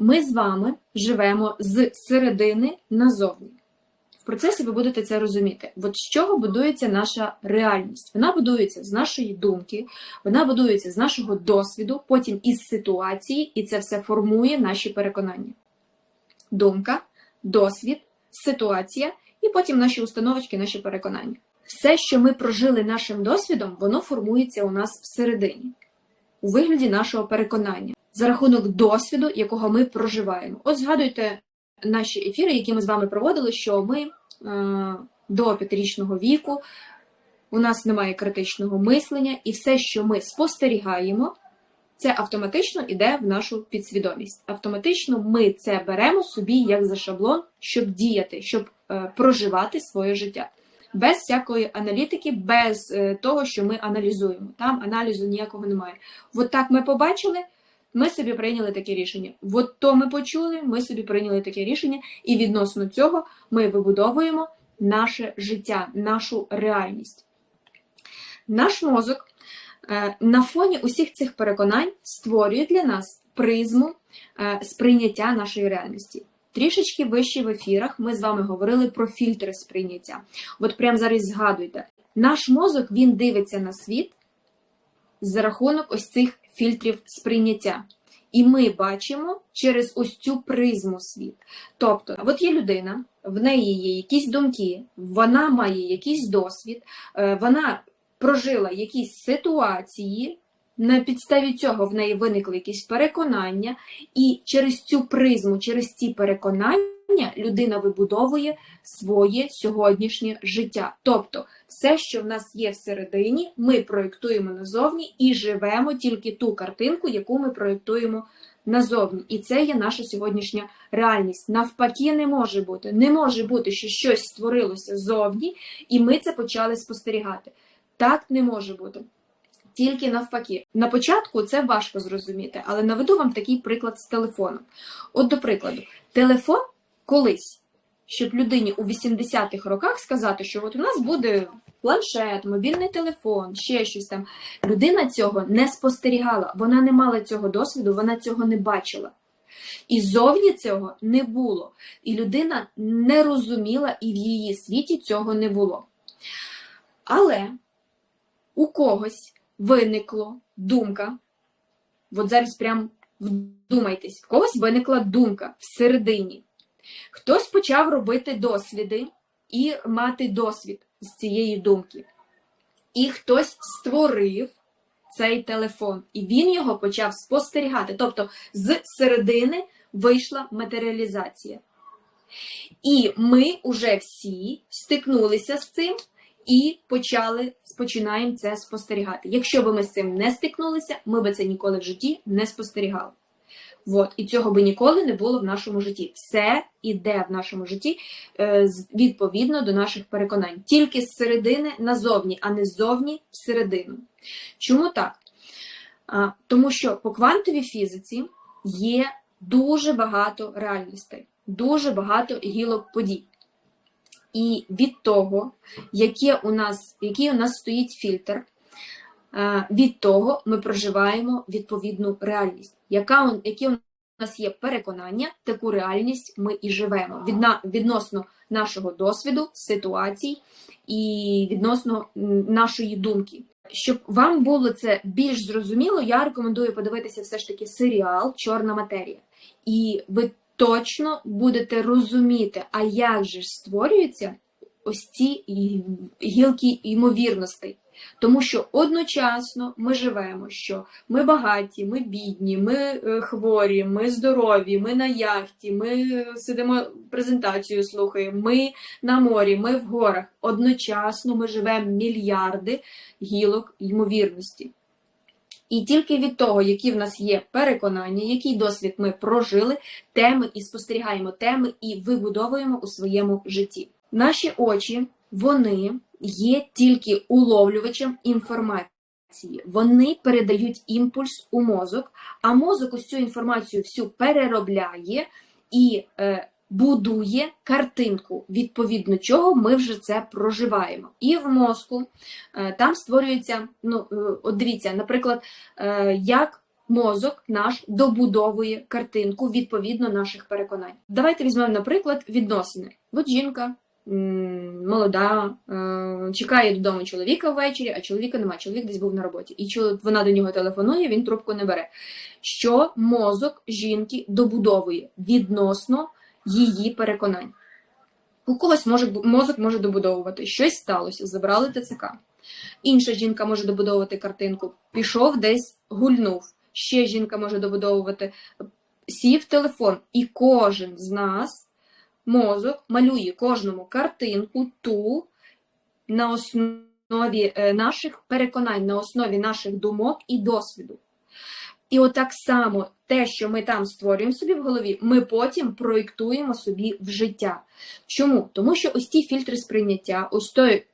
ми з вами живемо з середини назовні. В процесі ви будете це розуміти. От з чого будується наша реальність? Вона будується з нашої думки, вона будується з нашого досвіду, потім із ситуації, і це все формує наші переконання. Думка, досвід, ситуація, і потім наші установочки, наші переконання. Все, що ми прожили нашим досвідом, воно формується у нас всередині, у вигляді нашого переконання, за рахунок досвіду, якого ми проживаємо. От згадуйте наші ефіри, які ми з вами проводили, що ми е, до п'ятирічного віку у нас немає критичного мислення, і все, що ми спостерігаємо, це автоматично йде в нашу підсвідомість. Автоматично ми це беремо собі як за шаблон, щоб діяти, щоб е, проживати своє життя. Без всякої аналітики, без е, того, що ми аналізуємо. Там аналізу ніякого немає. От так ми побачили, ми собі прийняли таке рішення. От то ми почули, ми собі прийняли таке рішення, і відносно цього ми вибудовуємо наше життя, нашу реальність. Наш мозок е, на фоні усіх цих переконань створює для нас призму е, сприйняття нашої реальності. Трішечки вище в ефірах ми з вами говорили про фільтри сприйняття. От прямо зараз згадуйте, наш мозок він дивиться на світ за рахунок ось цих фільтрів сприйняття. І ми бачимо через ось цю призму світ. Тобто, от є людина, в неї є якісь думки, вона має якийсь досвід, е, вона прожила якісь ситуації, на підставі цього в неї виникли якісь переконання, і через цю призму, через ці переконання людина вибудовує своє сьогоднішнє життя. Тобто, все, що в нас є всередині, ми проєктуємо назовні і живемо тільки ту картинку, яку ми проєктуємо назовні. І це є наша сьогоднішня реальність. Навпаки, не може бути. Не може бути, що щось створилося зовні, і ми це почали спостерігати. Так не може бути. Тільки навпаки. На початку це важко зрозуміти, але наведу вам такий приклад з телефоном. От, до прикладу, телефон колись, щоб людині у 80-х роках сказати, що от у нас буде планшет, мобільний телефон, ще щось там. Людина цього не спостерігала, вона не мала цього досвіду, вона цього не бачила. І зовні цього не було. І людина не розуміла, і в її світі цього не було. Але у когось виникло думка. От зараз прям вдумайтесь, в когось виникла думка всередині. Хтось почав робити досліди і мати досвід з цієї думки. І хтось створив цей телефон, і він його почав спостерігати. Тобто з середини вийшла матеріалізація. І ми вже всі стикнулися з цим і почали починаємо це спостерігати. Якщо б ми з цим не стикнулися, ми б це ніколи в житті не спостерігали. От. І цього би ніколи не було в нашому житті. Все іде в нашому житті е, відповідно до наших переконань. Тільки з середини назовні, а не ззовні всередину. Чому так? Тому що по квантовій фізиці є дуже багато реальностей, дуже багато гілок подій. І від того, яке у нас, який у нас стоїть фільтр, е, від того ми проживаємо відповідну реальність. Яка, Які у нас є переконання, таку реальність ми і живемо Відна, відносно нашого досвіду, ситуацій і відносно нашої думки. Щоб вам було це більш зрозуміло, я рекомендую подивитися все ж таки серіал Чорна матерія. І ви точно будете розуміти, а як же ж створюються ось ці гілки ймовірностей. Тому що одночасно ми живемо, що ми багаті, ми бідні, ми е, хворі, ми здорові, ми на яхті, ми сидимо презентацію слухаємо, ми на морі, ми в горах. Одночасно ми живемо мільярди гілок ймовірності. І тільки від того, які в нас є переконання, який досвід ми прожили, теми і спостерігаємо теми і вибудовуємо у своєму житті. Наші очі, вони є тільки уловлювачем інформації. Вони передають імпульс у мозок, а мозок ось цю інформацію всю переробляє і е, будує картинку, відповідно чого ми вже це проживаємо. І в мозку е, там створюється, ну, е, от дивіться, наприклад, е, як мозок наш добудовує картинку відповідно наших переконань. Давайте візьмемо, наприклад, відносини. От жінка молода, е, чекає додому чоловіка ввечері, а чоловіка немає. Чоловік десь був на роботі. І вона до нього телефонує, він трубку не бере. Що мозок жінки добудовує відносно її переконань. У когось може мозок може добудовувати щось сталося, забрали ТЦК. Інша жінка може добудовувати картинку, пішов десь гульнув. Ще жінка може добудовувати, сів телефон. І кожен з нас, мозок, малює кожному картинку ту на основі е, наших переконань, на основі наших думок і досвіду. І отак само те, що ми там створюємо собі в голові, ми потім проєктуємо собі в життя. Чому? Тому що ось ті фільтри сприйняття, ось той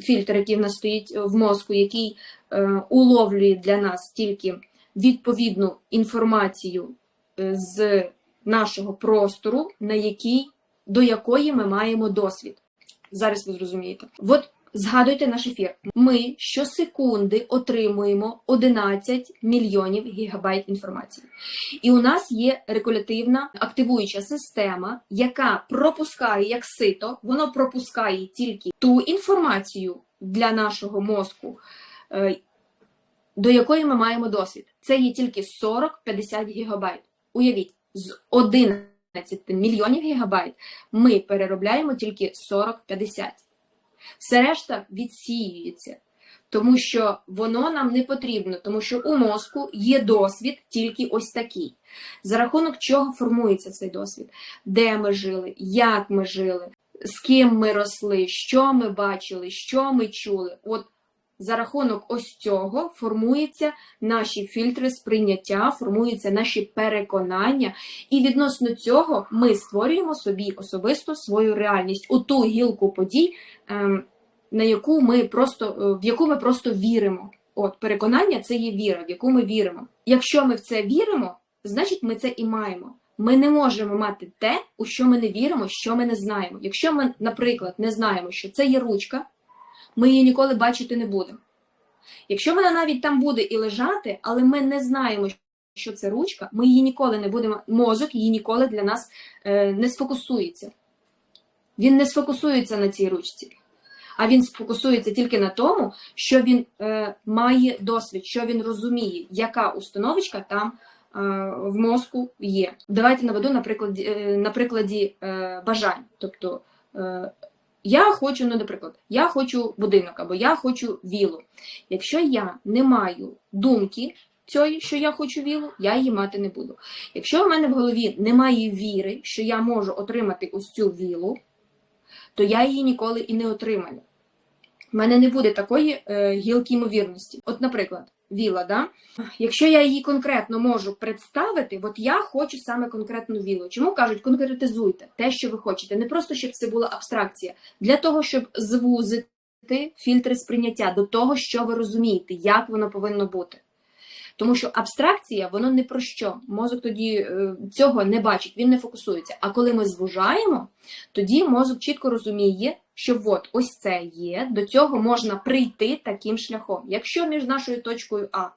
фільтр, який в нас стоїть в мозку, який е, уловлює для нас тільки відповідну інформацію е, з нашого простору, на який, до якої ми маємо досвід. Зараз ви зрозумієте. От згадуйте наш ефір. Ми щосекунди отримуємо 11 мільйонів гігабайт інформації. І у нас є регулятивна активуюча система, яка пропускає як сито, воно пропускає тільки ту інформацію для нашого мозку, е, до якої ми маємо досвід. Це є тільки 40-50 гігабайт. Уявіть, з 11 мільйонів гігабайт ми переробляємо тільки 40-50. Все решта відсіюється, тому що воно нам не потрібно, тому що у мозку є досвід тільки ось такий. За рахунок чого формується цей досвід? Де ми жили, як ми жили, з ким ми росли, що ми бачили, що ми чули. От за рахунок ось цього формуються наші фільтри сприйняття, формуються наші переконання, і відносно цього ми створюємо собі особисто свою реальність, у ту гілку подій, ем, на яку ми просто е, в яку ми просто віримо. От переконання це є віра, в яку ми віримо. Якщо ми в це віримо, значить ми це і маємо. Ми не можемо мати те, у що ми не віримо, що ми не знаємо. Якщо ми, наприклад, не знаємо, що це є ручка, ми її ніколи бачити не будемо. Якщо вона навіть там буде і лежати, але ми не знаємо, що це ручка, ми її ніколи не будемо, мозок її ніколи для нас е, не сфокусується. Він не сфокусується на цій ручці, а він сфокусується тільки на тому, що він е, має досвід, що він розуміє, яка установочка там е, в мозку є. Давайте наведу на прикладі, е, на прикладі е, бажань. Тобто я хочу, ну, наприклад, я хочу будинок або я хочу вілу. Якщо я не маю думки цієї, що я хочу вілу, я її мати не буду. Якщо в мене в голові немає віри, що я можу отримати ось цю вілу, то я її ніколи і не отримаю. У мене не буде такої е, гілки ймовірності. От, наприклад, віла, да? якщо я її конкретно можу представити, от я хочу саме конкретну вілу. Чому кажуть, конкретизуйте те, що ви хочете, не просто щоб це була абстракція, для того, щоб звузити фільтри сприйняття до того, що ви розумієте, як воно повинно бути. Тому що абстракція, воно не про що. Мозок тоді е, цього не бачить, він не фокусується. А коли ми звужаємо, тоді мозок чітко розуміє, що от ось це є, до цього можна прийти таким шляхом. Якщо між нашою точкою А,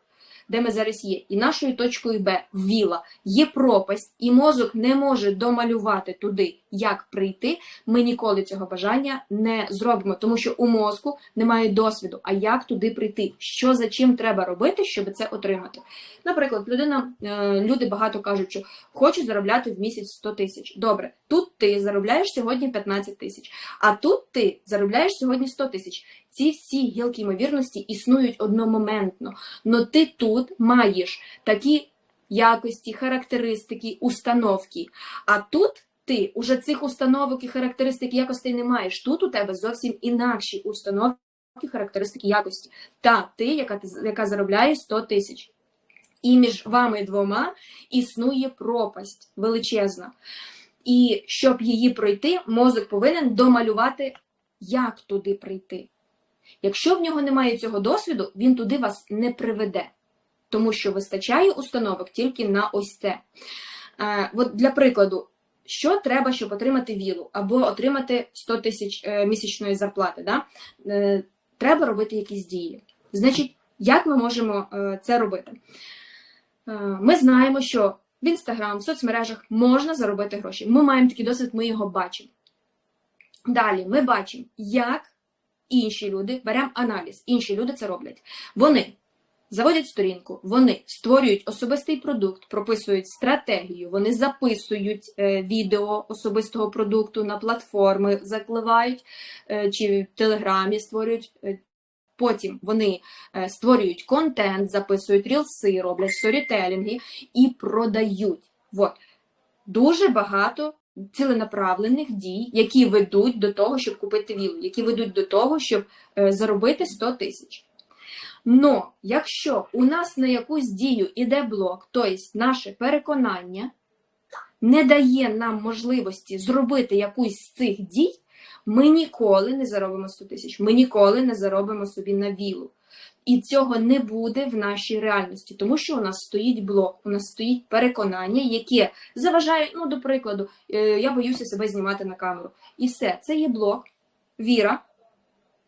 де ми зараз є, і нашою точкою Б, віла, є пропасть, і мозок не може домалювати туди, як прийти, ми ніколи цього бажання не зробимо, тому що у мозку немає досвіду, а як туди прийти, що за чим треба робити, щоб це отримати. Наприклад, людина, е, люди багато кажуть, що хочу заробляти в місяць 100 тисяч. Добре, тут ти заробляєш сьогодні 15 тисяч, а тут ти заробляєш сьогодні 100 тисяч. Ці всі гілки ймовірності існують одномоментно. Но ти тут маєш такі якості, характеристики, установки. А тут ти уже цих установок і характеристик якостей не маєш. Тут у тебе зовсім інакші установки, характеристики якості. Та ти, яка, яка заробляє 100 тисяч. І між вами двома існує пропасть величезна. І щоб її пройти, мозок повинен домалювати, як туди прийти. Якщо в нього немає цього досвіду, він туди вас не приведе, тому що вистачає установок тільки на ось це. Е, от для прикладу, що треба, щоб отримати вілу або отримати 100 тисяч е, місячної зарплати? Да? Е, треба робити якісь дії. Значить, як ми можемо е, це робити? Ми знаємо, що в інстаграм, в соцмережах можна заробити гроші. Ми маємо такий досвід, ми його бачимо. Далі ми бачимо, як інші люди беремо аналіз. Інші люди це роблять. Вони заводять сторінку, вони створюють особистий продукт, прописують стратегію, вони записують е, відео особистого продукту на платформи, закливають е, чи в Телеграмі створюють. е, Потім вони створюють контент, записують рілси, роблять сторітелінги і продають. От. Дуже багато ціленаправлених дій, які ведуть до того, щоб купити вілу, які ведуть до того, щоб заробити 100 тисяч. Но якщо у нас на якусь дію іде блок, тобто наше переконання не дає нам можливості зробити якусь з цих дій, ми ніколи не заробимо 100 тисяч, ми ніколи не заробимо собі на вілу. І цього не буде в нашій реальності, тому що у нас стоїть блок, у нас стоїть переконання, яке заважає, ну, до прикладу, е, я боюся себе знімати на камеру. І все, це є блок, віра,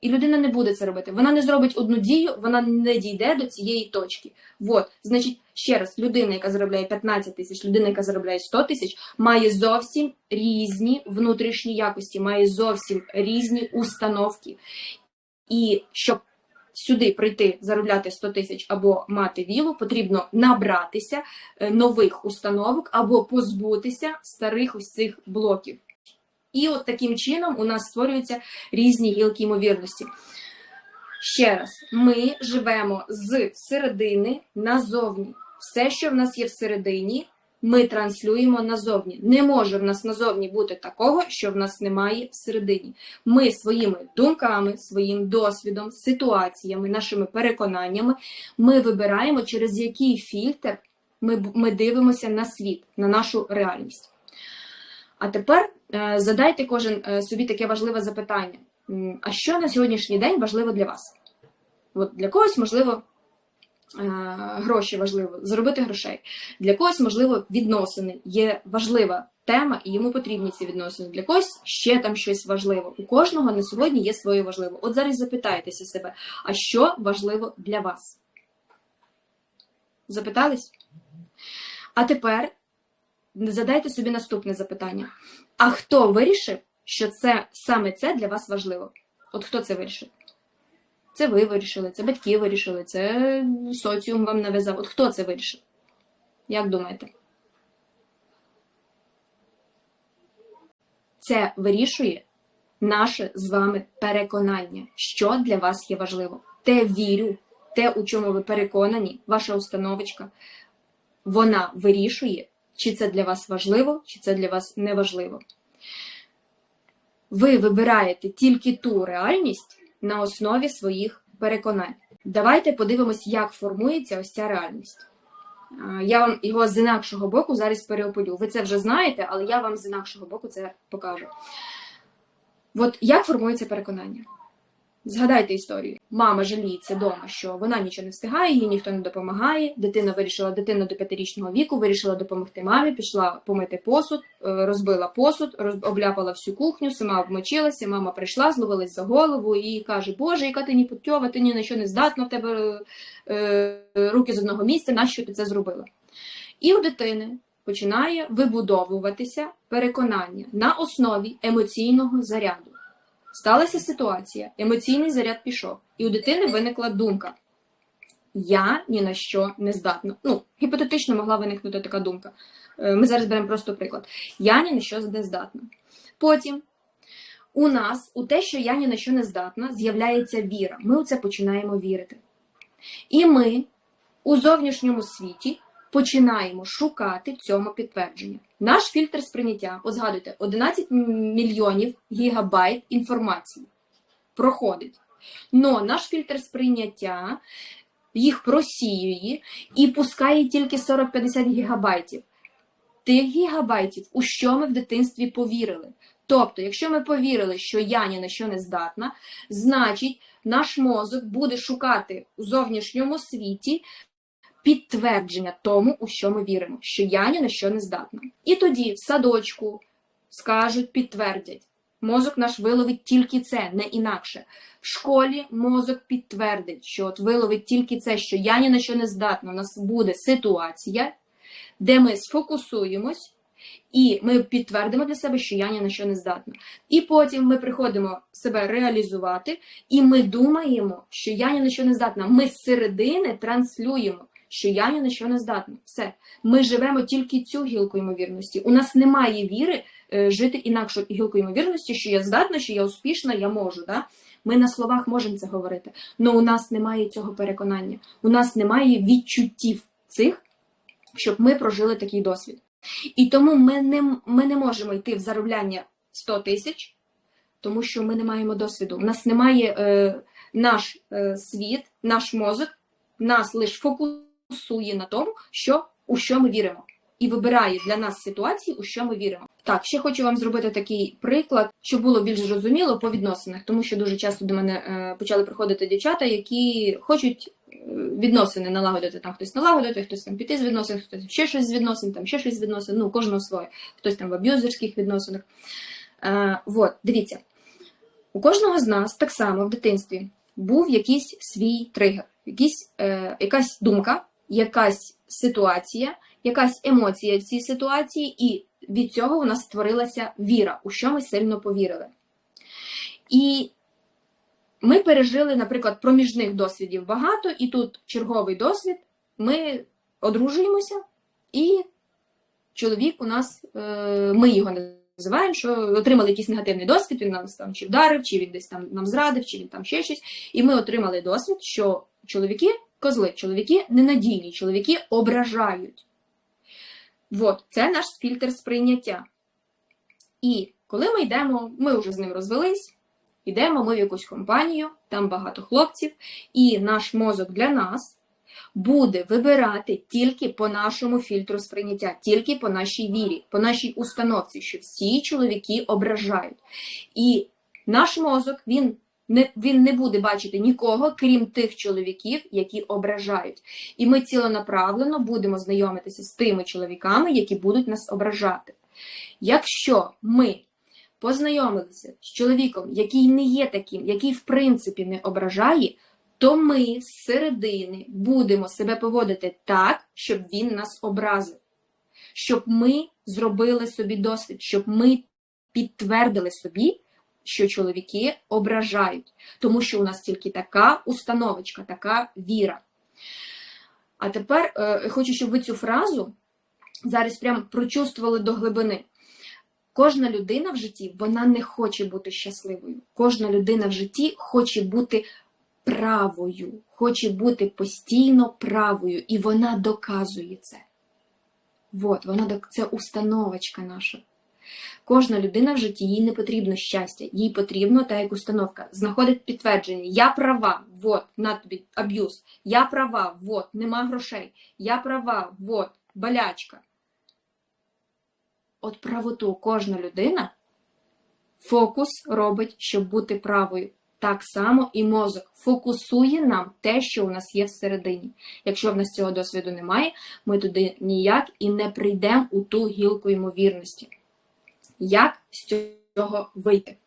і людина не буде це робити. Вона не зробить одну дію, вона не дійде до цієї точки. От, значить, ще раз, людина, яка заробляє 15 тисяч, людина, яка заробляє 100 тисяч, має зовсім різні внутрішні якості, має зовсім різні установки. І щоб сюди прийти заробляти 100 тисяч або мати вілу, потрібно набратися е, нових установок або позбутися старих ось цих блоків. І от таким чином у нас створюються різні гілки ймовірності. Ще раз, ми живемо з середини назовні. Все, що в нас є всередині, ми транслюємо назовні. Не може в нас назовні бути такого, що в нас немає всередині. Ми своїми думками, своїм досвідом, ситуаціями, нашими переконаннями ми вибираємо, через який фільтр ми, ми дивимося на світ, на нашу реальність. А тепер е, задайте кожен е, собі таке важливе запитання: а що на сьогоднішній день важливо для вас? От для когось, можливо, е, гроші важливо, заробити грошей. Для когось, можливо, відносини є важлива тема, і йому потрібні ці відносини. Для когось ще там щось важливо. У кожного на сьогодні є своє важливо. От зараз запитайтеся себе, а що важливо для вас? Запитались? А тепер задайте собі наступне запитання: а хто вирішив, що це саме це для вас важливо? От хто це вирішив? Це ви вирішили, це батьки вирішили, це соціум вам нав'язав. От хто це вирішив? Як думаєте? Це вирішує наше з вами переконання, що для вас є важливо. Те вірю, те, у чому ви переконані, ваша установочка, вона вирішує, чи це для вас важливо, чи це для вас не важливо. Ви вибираєте тільки ту реальність на основі своїх переконань. Давайте подивимось, як формується ось ця реальність. Я вам його з інакшого боку зараз переополю. Ви це вже знаєте, але я вам з інакшого боку це покажу. От як формується переконання? Згадайте історію. Мама жаліється вдома, що вона нічого не встигає, їй ніхто не допомагає. Дитина вирішила, дитина до п'ятирічного віку вирішила допомогти мамі, пішла помити посуд, е, розбила посуд, роз, обляпала всю кухню, сама обмочилася. Мама прийшла, зловилась за голову і каже: Боже, яка ти ніпутьова, ти ні на що не здатна, в тебе е, руки з одного місця, нащо ти це зробила? І у дитини починає вибудовуватися переконання на основі емоційного заряду. Сталася ситуація, емоційний заряд пішов, і у дитини виникла думка: я ні на що не здатна. Ну, гіпотетично могла виникнути така думка. Е, Ми зараз беремо просто приклад. Я ні на що не здатна. Потім у нас у те, що я ні на що не здатна, з'являється віра. Ми у це починаємо вірити. І ми у зовнішньому світі починаємо шукати цьому підтвердження. Наш фільтр сприйняття, от згадуйте, 11 мільйонів гігабайт інформації проходить. Но наш фільтр сприйняття їх просіює і пускає тільки 40-50 гігабайтів. Тих гігабайтів, у що ми в дитинстві повірили. Тобто, якщо ми повірили, що я ні на що не здатна, значить наш мозок буде шукати у зовнішньому світі підтвердження тому, у що ми віримо, що я ні на що не здатна. І тоді в садочку скажуть, підтвердять. Мозок наш виловить тільки це, не інакше. В школі мозок підтвердить, що от виловить тільки це, що я ні на що не здатна. У нас буде ситуація, де ми сфокусуємось, і ми підтвердимо для себе, що я ні на що не здатна. І потім ми приходимо себе реалізувати, і ми думаємо, що я ні на що не здатна. Ми з середини транслюємо, що я ні на що не здатна. Все. Ми живемо тільки цю гілку ймовірності. У нас немає віри е, жити інакшу гілку ймовірності, що я здатна, що я успішна, я можу. Да? Ми на словах можемо це говорити, але у нас немає цього переконання. У нас немає відчуттів цих, щоб ми прожили такий досвід. І тому ми не, ми не можемо йти в заробляння 100 тисяч, тому що ми не маємо досвіду. У нас немає е, наш е, світ, наш мозок, нас лише фокусує на тому, що, у що ми віримо. І вибирає для нас ситуації, у що ми віримо. Так, ще хочу вам зробити такий приклад, щоб було більш зрозуміло по відносинах, тому що дуже часто до мене е, почали приходити дівчата, які хочуть е, відносини налагодити. Там хтось налагодити, хтось там піти з відносин, хтось ще щось з відносин, там ще щось з відносин. Ну, кожного своє, хтось там в аб'юзерських відносинах. Е, вот, дивіться, у кожного з нас так само в дитинстві був якийсь свій тригер, якийсь, е, якась думка, якась ситуація, якась емоція в цій ситуації, і від цього у нас створилася віра, у що ми сильно повірили. І ми пережили, наприклад, проміжних досвідів багато, і тут черговий досвід. Ми одружуємося, і чоловік у нас, е, ми його називаємо, що отримали якийсь негативний досвід, він нас там чи вдарив, чи він десь там нам зрадив, чи він там ще щось. І ми отримали досвід, що чоловіки козли, чоловіки ненадійні, чоловіки ображають. От, це наш фільтр сприйняття. І коли ми йдемо, ми вже з ним розвелись, йдемо ми в якусь компанію, там багато хлопців, і наш мозок для нас буде вибирати тільки по нашому фільтру сприйняття, тільки по нашій вірі, по нашій установці, що всі чоловіки ображають. І наш мозок, він не, він не буде бачити нікого, крім тих чоловіків, які ображають. І ми ціленаправленно будемо знайомитися з тими чоловіками, які будуть нас ображати. Якщо ми познайомилися з чоловіком, який не є таким, який в принципі не ображає, то ми з середини будемо себе поводити так, щоб він нас образив, щоб ми зробили собі досвід, щоб ми підтвердили собі, що чоловіки ображають, тому що у нас тільки така установочка, така віра. А тепер е, хочу, щоб ви цю фразу зараз прям прочувствували до глибини. Кожна людина в житті вона не хоче бути щасливою. Кожна людина в житті хоче бути правою, хоче бути постійно правою, і вона доказує це. От, вона це установочка наша. Кожна людина в житті їй не потрібно щастя, їй потрібно та як установка. Знаходить підтвердження: я права, вот, на тобі аб'юз, я права, вот, нема грошей, я права, вот, болячка. От правоту кожна людина фокус робить, щоб бути правою. Так само і мозок фокусує нам те, що у нас є всередині. Якщо в нас цього досвіду немає, ми туди ніяк і не прийдемо у ту гілку ймовірності. Як з цього вийти?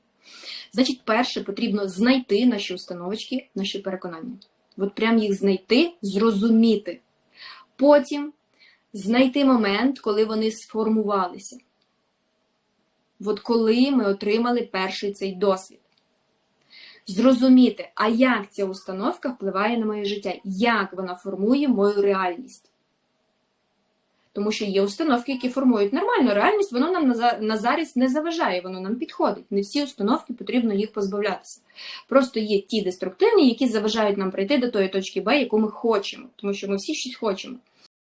Значить, перше потрібно знайти наші установочки, наші переконання. От прям їх знайти, зрозуміти. Потім знайти момент, коли вони сформувалися. От коли ми отримали перший цей досвід. Зрозуміти, а як ця установка впливає на моє життя, як вона формує мою реальність. Тому що є установки, які формують нормальну реальність, воно нам на за- на зараз не заважає, воно нам підходить. Не всі установки потрібно їх позбавлятися. Просто є ті деструктивні, які заважають нам прийти до тої точки Б, яку ми хочемо, тому що ми всі щось хочемо.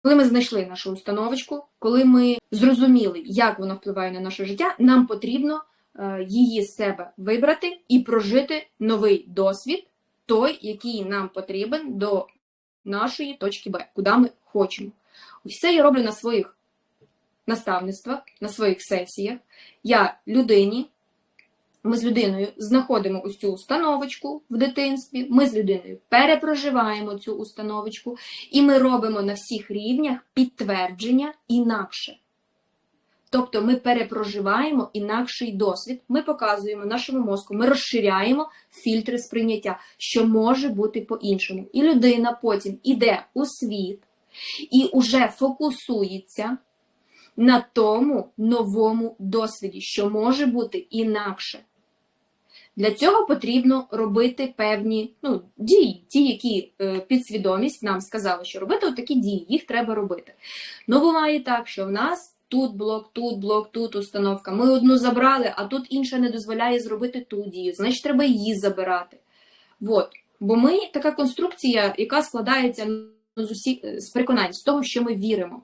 Коли ми знайшли нашу установочку, коли ми зрозуміли, як воно впливає на наше життя, нам потрібно е, її з себе вибрати і прожити новий досвід, той, який нам потрібен до нашої точки Б, куди ми хочемо. Це я роблю на своїх наставництвах, на своїх сесіях. Я людині, ми з людиною знаходимо ось цю установочку в дитинстві, ми з людиною перепроживаємо цю установочку, і ми робимо на всіх рівнях підтвердження інакше. Тобто ми перепроживаємо інакший досвід, ми показуємо нашому мозку, ми розширяємо фільтри сприйняття, що може бути по-іншому. І людина потім іде у світ і уже фокусується на тому новому досвіді, що може бути інакше. Для цього потрібно робити певні ну, дії, ті, які е, підсвідомість нам сказала, що робити такі дії, їх треба робити. Ну, буває так, що в нас тут блок, тут блок, тут установка. Ми одну забрали, а тут інша не дозволяє зробити ту дію. Значить, треба її забирати. От. Бо ми така конструкція, яка складається з усіх з переконань, з того, що ми віримо.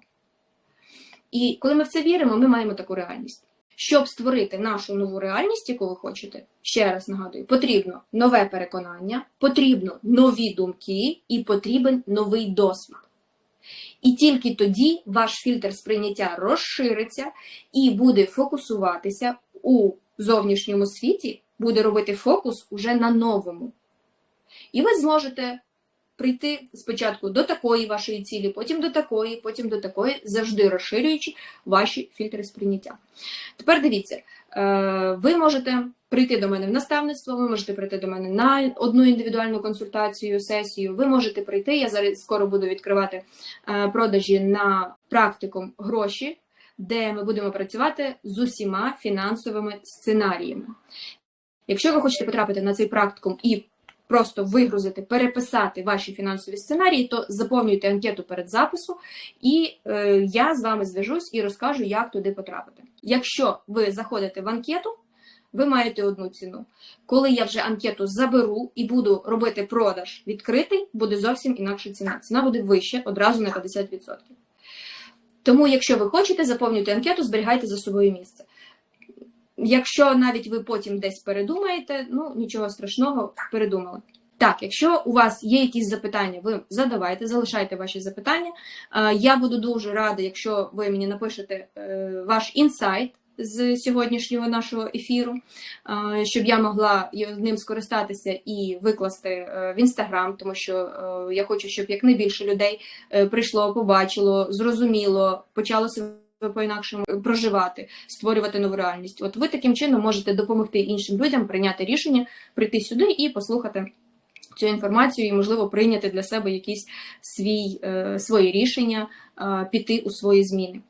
І коли ми в це віримо, ми маємо таку реальність. Щоб створити нашу нову реальність, яку ви хочете, ще раз нагадую, потрібно нове переконання, потрібно нові думки і потрібен новий досвід. І тільки тоді ваш фільтр сприйняття розшириться і буде фокусуватися у зовнішньому світі, буде робити фокус уже на новому. І ви зможете прийти спочатку до такої вашої цілі, потім до такої, потім до такої, завжди розширюючи ваші фільтри сприйняття. Тепер дивіться, е, ви можете прийти до мене в наставництво, ви можете прийти до мене на одну індивідуальну консультацію, сесію. Ви можете прийти. Я зараз скоро буду відкривати е, продажі на практикум гроші, де ми будемо працювати з усіма фінансовими сценаріями. Якщо ви хочете потрапити на цей практикум і просто вигрузити, переписати ваші фінансові сценарії, то заповнюйте анкету перед записом, і е, я з вами зв'яжусь і розкажу, як туди потрапити. Якщо ви заходите в анкету, ви маєте одну ціну. Коли я вже анкету заберу і буду робити продаж відкритий, буде зовсім інакша ціна. Ціна буде вища одразу на 50%. Тому, якщо ви хочете, заповнюйте анкету, зберігайте за собою місце. Якщо навіть ви потім десь передумаєте, ну нічого страшного, передумали. Так, якщо у вас є якісь запитання, ви задавайте, залишайте ваші запитання. Я буду дуже рада, якщо ви мені напишете е, ваш інсайт з сьогоднішнього нашого ефіру, щоб я могла ним скористатися і викласти е, в інстаграм, тому що е, я хочу, щоб якнайбільше людей прийшло, побачило, зрозуміло, почало себе по-інакшому проживати, створювати нову реальність. От ви таким чином можете допомогти іншим людям прийняти рішення, прийти сюди і послухати цю інформацію, і, можливо, прийняти для себе якісь свій, е, свої рішення, е, піти у свої зміни.